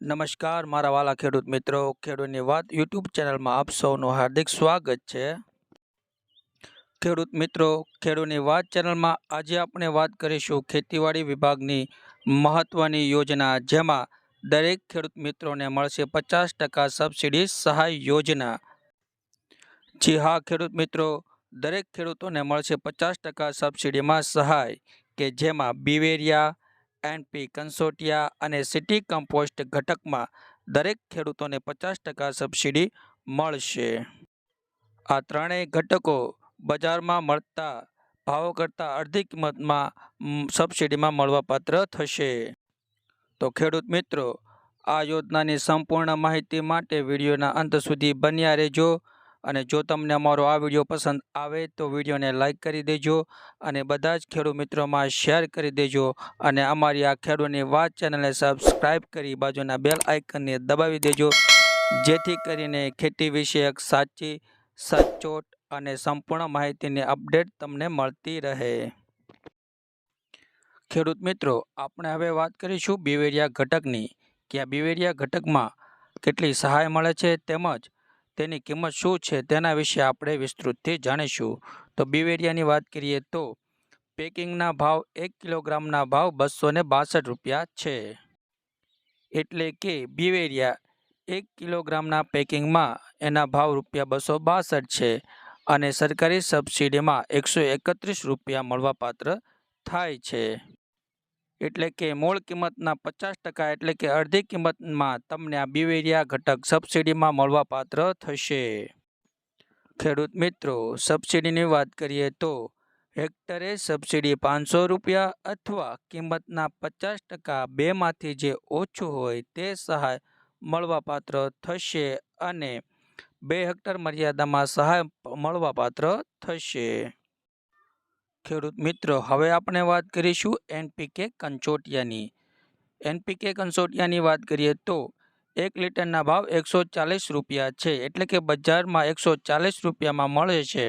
નમસ્કાર, મારા વાલા ખેડૂત મિત્રો. ખેડૂતની વાત યુટ્યુબ ચેનલમાં આપ સૌનું હાર્દિક સ્વાગત છે. ખેડૂત મિત્રો, ખેડૂતની વાત ચેનલમાં આજે આપણે વાત કરીશું ખેતીવાડી વિભાગની મહત્ત્વની યોજના, જેમાં દરેક ખેડૂત મિત્રોને મળશે પચાસ ટકા સબસિડી સહાય યોજના. જી હા, ખેડૂત મિત્રો, દરેક ખેડૂતોને મળશે પચાસ ટકા સબસિડીમાં સહાય, કે જેમાં બિવેરિયા એનપી કંસોટિયા અને સિટી કમ્પોસ્ટ ઘટકમાં દરેક ખેડૂતોને પચાસ ટકા સબસિડી મળશે. આ ત્રણેય ઘટકો બજારમાં મળતા ભાવો કરતાં અડધી કિંમતમાં સબસિડીમાં મળવાપાત્ર થશે. તો ખેડૂત મિત્રો, આ યોજનાની સંપૂર્ણ માહિતી માટે વિડીયોના અંત સુધી બન્યા રહેજો. અને જો તમને અમારો આ વીડિયો પસંદ આવે તો વિડીયોને લાઇક કરી દેજો અને બધા જ ખેડૂત મિત્રોમાં શેર કરી દેજો અને અમારી આ ખેડૂતની વાત ચેનલને સબસ્ક્રાઈબ કરી બાજુના બેલ આઇકનને દબાવી દેજો. જેથી કરીને ખેતી વિષયક સાચી, સચોટ અને સંપૂર્ણ માહિતીની અપડેટ તમને મળતી રહે. ખેડૂત મિત્રો, આપણે હવે વાત કરીશું બિવેરિયા ઘટકની. કે આ બિવેરિયા ઘટકમાં કેટલી સહાય મળે છે તેમજ તેની કિંમત શું છે તેના વિશે આપણે વિસ્તૃતથી જાણીશું. તો બિવેરિયાની વાત કરીએ તો પેકિંગના ભાવ એક કિલોગ્રામના ભાવ બસો ને બાસઠ રૂપિયા છે. એટલે કે બિવેરિયા એક કિલોગ્રામના પેકિંગમાં એના ભાવ રૂપિયા બસો બાસઠ છે અને સરકારી સબસિડીમાં એકસો એકત્રીસ રૂપિયા મળવાપાત્ર થાય છે. એટલે કે મૂળ કિંમતના પચાસ ટકા એટલે કે અડધી કિંમતમાં તમને આ બિવેરિયા ઘટક સબસિડીમાં મળવાપાત્ર થશે. ખેડૂત મિત્રો, સબસિડીની વાત કરીએ તો હેક્ટરે સબસિડી પાંચસો રૂપિયા અથવા કિંમતના પચાસ ટકા બેમાંથી જે ઓછું હોય તે સહાય મળવાપાત્ર થશે અને બે હેક્ટર મર્યાદામાં સહાય મળવાપાત્ર થશે. ખેડૂત મિત્રો, હવે આપણે વાત કરીશું એનપીકે કંચોટિયાની. એનપીકે કંચોટિયાની વાત કરીએ તો એક લીટરના ભાવ એકસો ચાલીસ રૂપિયા છે, એટલે કે બજારમાં એકસો ચાલીસ રૂપિયામાં મળે છે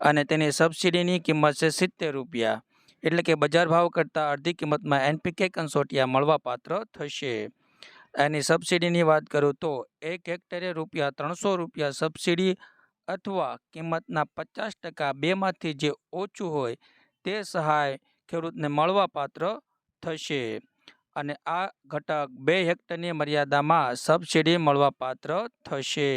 અને તેની સબસિડીની કિંમત છે સિત્તેર રૂપિયા. એટલે કે બજાર ભાવ કરતાં અડધી કિંમતમાં એનપીકે કંસોટિયા મળવાપાત્ર થશે. એની સબસિડીની વાત કરું તો એક હેક્ટરે રૂપિયા ત્રણસો રૂપિયા સબસિડી અથવા કિંમતના પચાસ ટકા બેમાંથી જે ઓછું હોય તે સહાય ખેડૂતને મળવાપાત્ર થશે. અને આ ઘટક બે હેક્ટરની મર્યાદામાં સબસિડી મળવાપાત્ર થશે.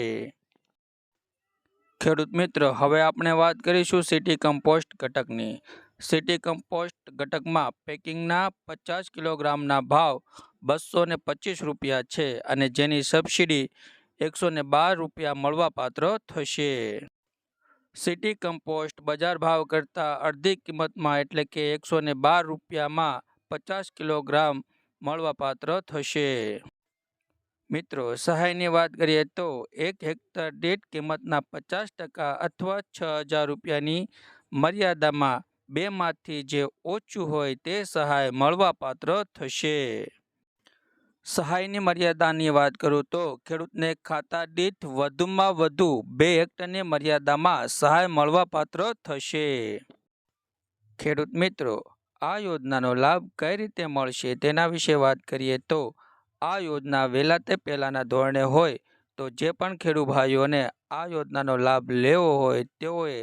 ખેડૂત મિત્ર, હવે આપણે વાત કરીશું સિટી કમ્પોસ્ટ ઘટકની. સિટી કમ્પોસ્ટ ઘટકમાં પેકિંગના પચાસ કિલોગ્રામના ભાવ બસો ને પચીસ રૂપિયા છે અને જેની સબસિડી એકસો ને બાર રૂપિયા મળવાપાત્ર થશે. સિટી કમ્પોસ્ટ બજાર ભાવ કરતાં અડધી કિંમતમાં એટલે કે એકસો ને બાર રૂપિયામાં પચાસ કિલોગ્રામ મળવાપાત્ર થશે. મિત્રો, સહાયની વાત કરીએ તો એક હેક્ટર દીઠ કિંમતના પચાસ ટકા અથવા છ હજાર રૂપિયાની મર્યાદામાં બેમાંથી જે ઓછું હોય તે સહાય મળવાપાત્ર થશે. સહાયની મર્યાદાની વાત કરું તો ખેડૂતને ખાતા દીઠ વધુમાં વધુ બે હેક્ટરની મર્યાદામાં સહાય મળવાપાત્ર થશે. ખેડૂત મિત્રો, આ યોજનાનો લાભ કઈ રીતે મળશે તેના વિશે વાત કરીએ તો, આ યોજના વહેલા તે પહેલાંના ધોરણે હોય તો જે પણ ખેડૂત ભાઈઓને આ યોજનાનો લાભ લેવો હોય તેઓએ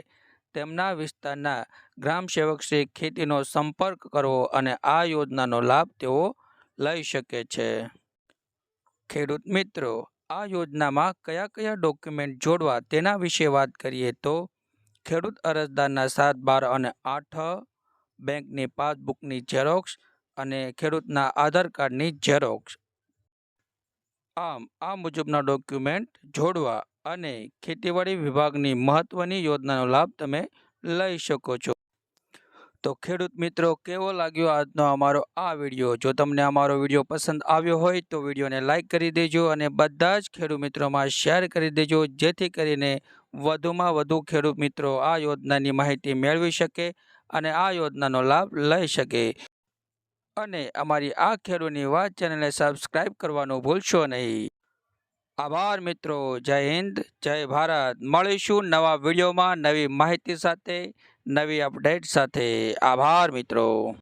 તેમના વિસ્તારના ગ્રામ સેવક શ્રી ખેતીનો સંપર્ક કરવો અને આ યોજનાનો લાભ તેઓ લઈ શકે છે. ખેડૂત મિત્રો, આ યોજનામાં કયા કયા ડોક્યુમેન્ટ જોડવા તેના વિશે વાત કરીએ તો, ખેડૂત અરજદારના સાત બાર અને આઠ, બેંકની પાસબુકની ઝેરોક્ષ અને ખેડૂતના આધાર કાર્ડની ઝેરોક્ષ આમ, આ મુજબના ડોક્યુમેન્ટ જોડવા અને ખેતીવાડી વિભાગની મહત્ત્વની યોજનાનો લાભ તમે લઈ શકો છો. તો ખેડૂત મિત્રો, કેવો લાગ્યો આજનો અમારો આ વીડિયો? જો તમને અમારો વીડિયો પસંદ આવ્યો હોય તો વિડીયોને લાઇક કરી દેજો અને બધા જ ખેડૂત મિત્રોમાં શેર કરી દેજો, જેથી કરીને વધુમાં વધુ ખેડૂત મિત્રો આ યોજનાની માહિતી મેળવી શકે અને આ યોજનાનો લાભ લઈ શકે. અને અમારી આ ખેડૂતની વાત ચેનલને સબસ્ક્રાઈબ કરવાનું ભૂલશો નહીં. આભાર મિત્રો, જય હિન્દ, જય ભારત. મળીશું નવા વિડીયોમાં નવી માહિતી સાથે. નવી અપડેટ સાથે આભાર મિત્રો.